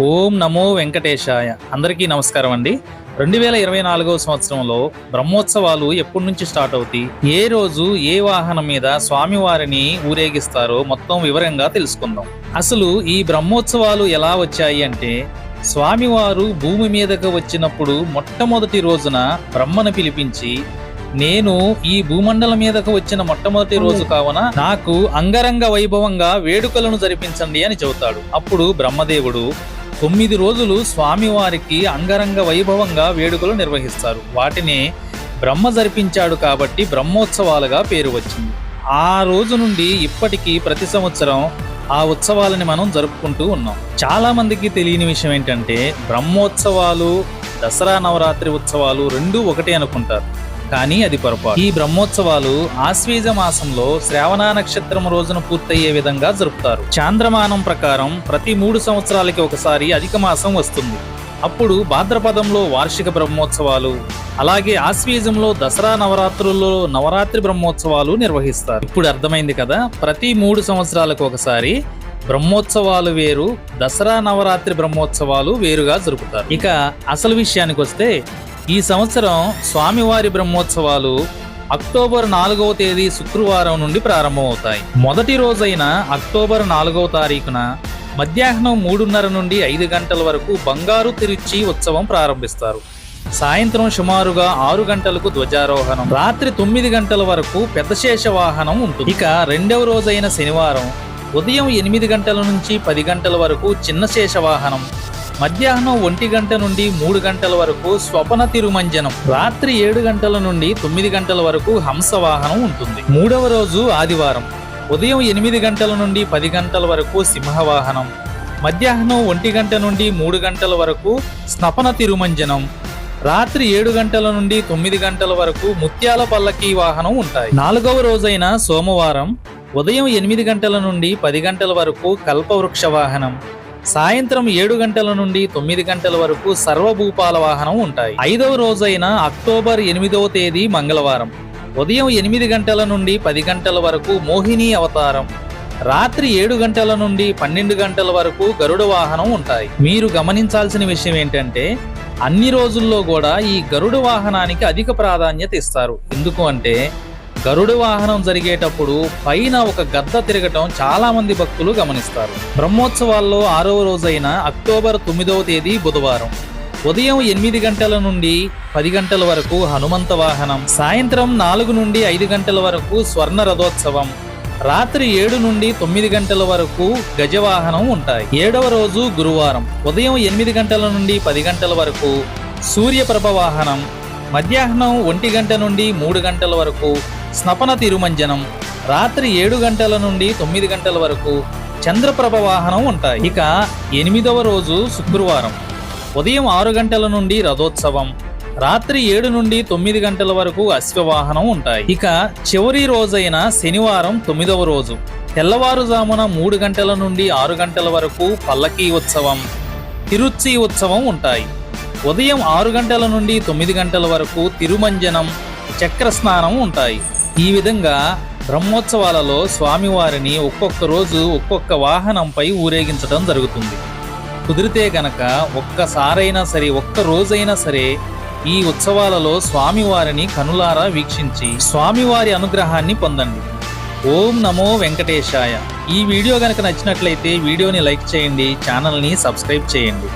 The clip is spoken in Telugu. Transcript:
ఓం నమో వెంకటేశాయ. అందరికీ నమస్కారం అండి. రెండు వేల ఇరవై నాలుగవ సంవత్సరంలో బ్రహ్మోత్సవాలు ఎప్పటి నుంచి స్టార్ట్ అవుతాయి? ఏ రోజు ఏ వాహనం మీద స్వామివారిని ఊరేగిస్తారో మొత్తం వివరంగా తెలుసుకుందాం. అసలు ఈ బ్రహ్మోత్సవాలు ఎలా వచ్చాయి అంటే స్వామివారు భూమి మీదకు వచ్చినప్పుడు మొట్టమొదటి రోజున బ్రహ్మను పిలిపించి నేను ఈ భూమండలం మీదకు వచ్చిన మొట్టమొదటి రోజు కావున నాకు అంగరంగ వైభవంగా వేడుకలను జరిపించండి అని చెబుతాడు. అప్పుడు బ్రహ్మదేవుడు తొమ్మిది రోజులు స్వామివారికి అంగరంగ వైభవంగా వేడుకలు నిర్వహిస్తారు. వాటిని బ్రహ్మ జరిపించాడు కాబట్టి బ్రహ్మోత్సవాలుగా పేరు వచ్చింది. ఆ రోజు నుండి ఇప్పటికీ ప్రతి సంవత్సరం ఆ ఉత్సవాలని మనం జరుపుకుంటూ ఉన్నాం. చాలా మందికి తెలియని విషయం ఏంటంటే బ్రహ్మోత్సవాలు దసరా నవరాత్రి ఉత్సవాలు రెండూ ఒకటే అనుకుంటారు. కానీ అది పొరపాటు. ఈ బ్రహ్మోత్సవాలు ఆశ్వీజ మాసంలో శ్రావణ నక్షత్రం రోజున పూర్తయ్యే విధంగా జరుపుతారు. చాంద్రమానం ప్రకారం ప్రతి మూడు సంవత్సరాలకి ఒకసారి అధిక మాసం వస్తుంది. అప్పుడు భాద్రపదంలో వార్షిక బ్రహ్మోత్సవాలు అలాగే ఆశ్వీజంలో దసరా నవరాత్రుల్లో నవరాత్రి బ్రహ్మోత్సవాలు నిర్వహిస్తారు. ఇప్పుడు అర్థమైంది కదా? ప్రతి మూడు సంవత్సరాలకు ఒకసారి బ్రహ్మోత్సవాలు వేరు దసరా నవరాత్రి బ్రహ్మోత్సవాలు వేరుగా జరుపుతారు. ఇక అసలు విషయానికి వస్తే ఈ సంవత్సరం స్వామివారి బ్రహ్మోత్సవాలు అక్టోబర్ నాలుగవ తేదీ శుక్రవారం నుండి ప్రారంభమవుతాయి. మొదటి రోజైన అక్టోబర్ నాలుగవ తారీఖున మధ్యాహ్నం మూడున్నర నుండి ఐదు గంటల వరకు బంగారు తిరుచి ఉత్సవం ప్రారంభిస్తారు. సాయంత్రం సుమారుగా ఆరు గంటలకు ధ్వజారోహణం. రాత్రి తొమ్మిది గంటల వరకు పెద్దశేష వాహనం ఉంటుంది. ఇక రెండవ రోజైన శనివారం ఉదయం ఎనిమిది గంటల నుంచి పది గంటల వరకు చిన్న శేష వాహనం. మధ్యాహ్నం ఒంటి గంట నుండి మూడు గంటల వరకు స్వపన తిరుమంజనం. రాత్రి ఏడు గంటల నుండి తొమ్మిది గంటల వరకు హంస వాహనం ఉంటుంది. మూడవ రోజు ఆదివారం. ఉదయం ఎనిమిది గంటల నుండి పది గంటల వరకు సింహవాహనం. మధ్యాహ్నం ఒంటి గంట నుండి మూడు గంటల వరకు స్నపన తిరుమంజనం. రాత్రి ఏడు గంటల నుండి తొమ్మిది గంటల వరకు ముత్యాల పల్లకీ వాహనం ఉంటాయి. నాలుగవ రోజైన సోమవారం ఉదయం ఎనిమిది గంటల నుండి పది గంటల వరకు కల్పవృక్ష వాహనం. సాయంత్రం ఏడు గంటల నుండి తొమ్మిది గంటల వరకు సర్వభూపాల వాహనం ఉంటాయి. ఐదవ రోజైన అక్టోబర్ ఎనిమిదవ తేదీ మంగళవారం. ఉదయం ఎనిమిది గంటల నుండి పది గంటల వరకు మోహిని అవతారం. రాత్రి ఏడు గంటల నుండి పన్నెండు గంటల వరకు గరుడ వాహనం ఉంటాయి. మీరు గమనించాల్సిన విషయం ఏంటంటే అన్ని రోజుల్లో కూడా ఈ గరుడ వాహనానికి అధిక ప్రాధాన్యత ఇస్తారు. ఎందుకు అంటే గరుడ వాహనం జరిగేటప్పుడు పైన ఒక గద్ద తిరగటం చాలా మంది భక్తులు గమనిస్తారు. బ్రహ్మోత్సవాల్లో ఆరవ రోజైన అక్టోబర్ తొమ్మిదవ తేదీ బుధవారం. ఉదయం ఎనిమిది గంటల నుండి పది గంటల వరకు హనుమంత వాహనం సాయంత్రం నాలుగు నుండి ఐదు గంటల వరకు స్వర్ణ రథోత్సవం రాత్రి ఏడు నుండి తొమ్మిది గంటల వరకు గజవాహనం ఉంటాయి. ఏడవ రోజు గురువారం ఉదయం ఎనిమిది గంటల నుండి పది గంటల వరకు సూర్యప్రభ వాహనం మధ్యాహ్నం ఒంటి గంట నుండి మూడు గంటల వరకు స్నపన తిరుమంజనం. రాత్రి ఏడు గంటల నుండి తొమ్మిది గంటల వరకు చంద్రప్రభ వాహనం ఉంటాయి. ఇక ఎనిమిదవ రోజు శుక్రవారం. ఉదయం ఆరు గంటల నుండి రథోత్సవం. రాత్రి ఏడు నుండి తొమ్మిది గంటల వరకు అశ్వవాహనం ఉంటాయి. ఇక చివరి రోజైన శనివారం తొమ్మిదవ రోజు. తెల్లవారుజామున మూడు గంటల నుండి ఆరు గంటల వరకు పల్లకీ ఉత్సవం తిరుచి ఉత్సవం ఉంటాయి. ఉదయం ఆరు గంటల నుండి తొమ్మిది గంటల వరకు తిరుమంజనం చక్ర స్నానం ఉంటాయి. ఈ విధంగా బ్రహ్మోత్సవాలలో స్వామివారిని ఒక్కొక్క రోజు ఒక్కొక్క వాహనంపై ఊరేగించడం జరుగుతుంది. కుదిరితే గనక ఒక్కసారైనా సరే ఒక్క రోజైనా సరే ఈ ఉత్సవాలలో స్వామివారిని కనులారా వీక్షించి స్వామివారి అనుగ్రహాన్ని పొందండి. ఓం నమో వెంకటేశాయ. ఈ వీడియో గనక నచ్చినట్లయితే వీడియోని లైక్ చేయండి ఛానల్ని సబ్స్క్రైబ్ చేయండి.